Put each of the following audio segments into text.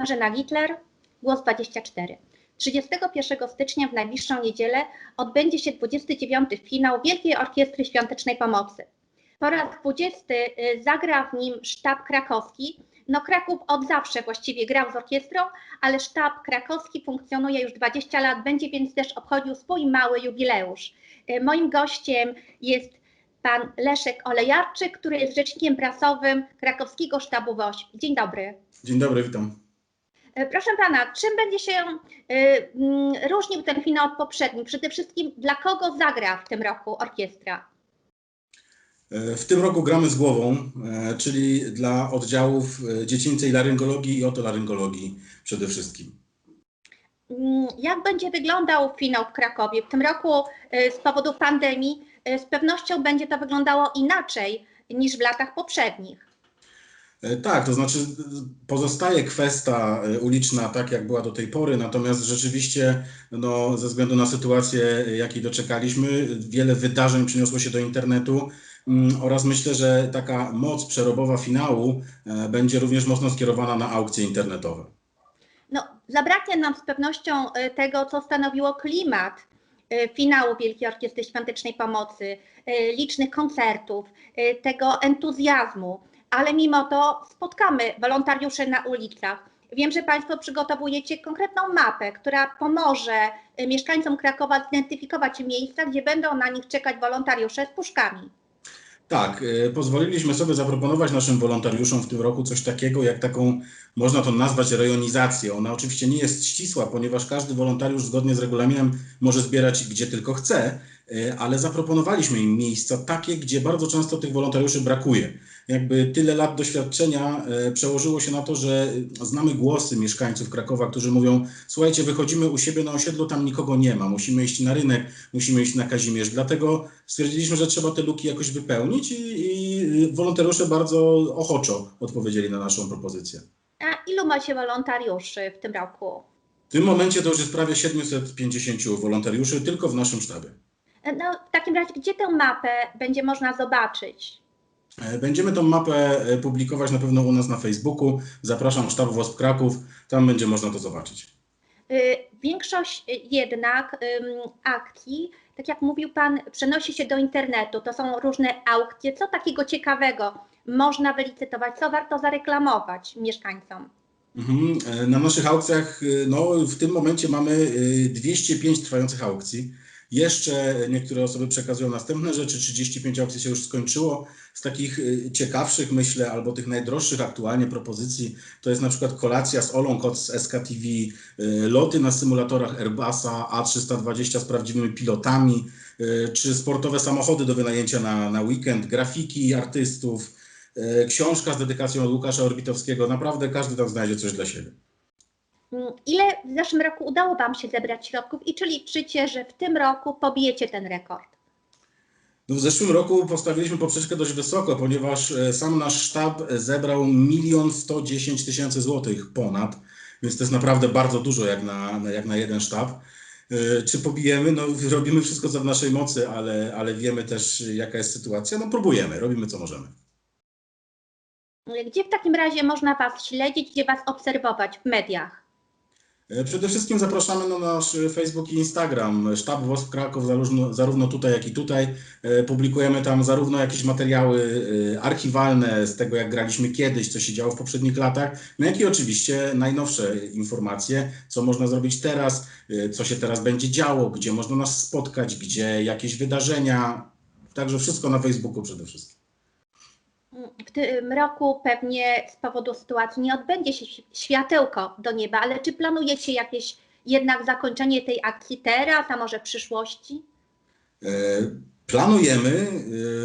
Marzena Gitler, Głos 24. 31 stycznia w najbliższą niedzielę odbędzie się 29. finał Wielkiej Orkiestry Świątecznej Pomocy. Po raz 20 y, zagra w nim sztab krakowski. No Kraków od zawsze właściwie grał z orkiestrą, ale sztab krakowski funkcjonuje już 20 lat, będzie więc też obchodził swój mały jubileusz. Y, Moim gościem jest pan Leszek Olejarczyk, który jest rzecznikiem prasowym krakowskiego sztabu WOŚ. Dzień dobry. Dzień dobry, witam. E, Proszę pana, czym będzie się y, mm, różnił ten finał od poprzednich? Przede wszystkim dla kogo zagra w tym roku orkiestra? E, W tym roku gramy z głową, e, czyli dla oddziałów e, dziecięcej laryngologii i otolaryngologii przede wszystkim. Mm, Jak będzie wyglądał finał w Krakowie? W tym roku z powodu pandemii z pewnością będzie to wyglądało inaczej niż w latach poprzednich. E, Tak, to znaczy pozostaje kwestia e, uliczna tak, jak była do tej pory, natomiast rzeczywiście no, ze względu na sytuację, e, jakiej doczekaliśmy, wiele wydarzeń przeniosło się do internetu mm, oraz myślę, że taka moc przerobowa finału będzie również mocno skierowana na aukcje internetowe. No, zabraknie nam z pewnością tego, co stanowiło klimat finału Wielkiej Orkiestry Świątecznej Pomocy, licznych koncertów, tego entuzjazmu, ale mimo to spotkamy wolontariuszy na ulicach. Wiem, że Państwo przygotowujecie konkretną mapę, która pomoże y, mieszkańcom Krakowa zidentyfikować miejsca, gdzie będą na nich czekać wolontariusze z puszkami. Tak, y, pozwoliliśmy sobie zaproponować naszym wolontariuszom w tym roku coś takiego, jak taką, można to nazwać rejonizację. Ona oczywiście nie jest ścisła, ponieważ każdy wolontariusz zgodnie z regulaminem może zbierać gdzie tylko chce, ale zaproponowaliśmy im miejsca takie, gdzie bardzo często tych wolontariuszy brakuje. Jakby tyle lat doświadczenia y, przełożyło się na to, że znamy głosy mieszkańców Krakowa, którzy mówią: Słuchajcie, wychodzimy u siebie na osiedlu, tam nikogo nie ma, musimy iść na rynek, musimy iść na Kazimierz. Dlatego stwierdziliśmy, że trzeba te luki jakoś wypełnić i, i wolontariusze bardzo ochoczo odpowiedzieli na naszą propozycję. A ilu macie wolontariuszy w tym roku? W tym momencie to już jest prawie 750 wolontariuszy tylko w naszym sztabie. No, w takim razie, gdzie tę mapę będzie można zobaczyć? E, Będziemy tą mapę e, publikować na pewno u nas na Facebooku. Zapraszam sztab WOSP Kraków, tam będzie można to zobaczyć. Większość jednak akcji, tak jak mówił Pan, przenosi się do internetu. To są różne aukcje. Co takiego ciekawego można wylicytować? Co warto zareklamować mieszkańcom? Mhm. E, Na naszych aukcjach, e, no w tym momencie mamy e, 205 trwających aukcji. Jeszcze niektóre osoby przekazują następne rzeczy. 35 aukcji się już skończyło. Z takich e, ciekawszych, myślę, albo tych najdroższych aktualnie propozycji, to jest na przykład kolacja z Olą Kot z SKTV, e, loty na symulatorach Airbusa A320 z prawdziwymi pilotami, e, czy sportowe samochody do wynajęcia na, na weekend, grafiki artystów, książka z dedykacją Łukasza Orbitowskiego. Naprawdę każdy tam znajdzie coś dla siebie. Mm, Ile w zeszłym roku udało Wam się zebrać środków i czy liczycie, że w tym roku pobijecie ten rekord? No w zeszłym roku postawiliśmy poprzeczkę dość wysoko, ponieważ e, sam nasz sztab zebrał milion sto dziesięć tysięcy złotych ponad, więc to jest naprawdę bardzo dużo jak na, na- jak na jeden sztab. E, Czy pobijemy? No robimy wszystko co w naszej mocy, ale, ale wiemy też jaka jest sytuacja. No próbujemy, robimy co możemy. Gdzie w takim razie można Was śledzić, gdzie Was obserwować w mediach? E, Przede wszystkim zapraszamy na nasz Facebook i Instagram. Sztab WOSP Kraków, zarówno, zarówno tutaj, jak i tutaj. E, Publikujemy tam zarówno jakieś materiały e, archiwalne z tego, jak graliśmy kiedyś, co się działo w poprzednich latach, no jak i oczywiście najnowsze informacje, co można zrobić teraz, e, co się teraz będzie działo, gdzie można nas spotkać, gdzie jakieś wydarzenia. Także wszystko na Facebooku przede wszystkim. W tym roku pewnie z powodu sytuacji nie odbędzie się światełko do nieba, ale czy planujecie jakieś jednak zakończenie tej akcji teraz, a może w przyszłości? E, Planujemy,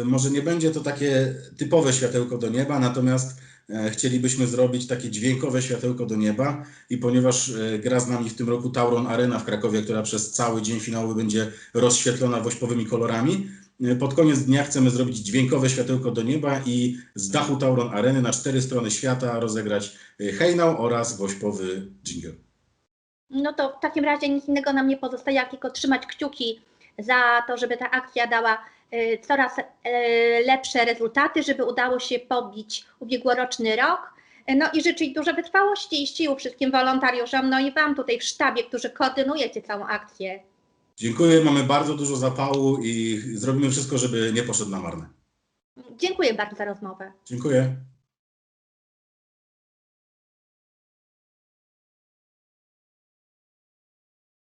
e, może nie będzie to takie typowe światełko do nieba, natomiast e, chcielibyśmy zrobić takie dźwiękowe światełko do nieba i ponieważ gra z nami w tym roku Tauron Arena w Krakowie, która przez cały dzień finałowy będzie rozświetlona wośpowymi kolorami, pod koniec dnia chcemy zrobić dźwiękowe światełko do nieba i z dachu Tauron Areny na cztery strony świata rozegrać e, hejnał oraz wośpowy dżingiel. No to w takim razie nic innego nam nie pozostaje, jak tylko trzymać kciuki za to, żeby ta akcja dała y, coraz y, lepsze rezultaty, żeby udało się pobić ubiegłoroczny rok. No i życzyć dużo wytrwałości i sił wszystkim wolontariuszom, no i Wam tutaj w sztabie, którzy koordynujecie całą akcję. Dziękuję, mamy bardzo dużo zapału i zrobimy wszystko, żeby nie poszedł na marne. Dziękuję bardzo za rozmowę. Dziękuję.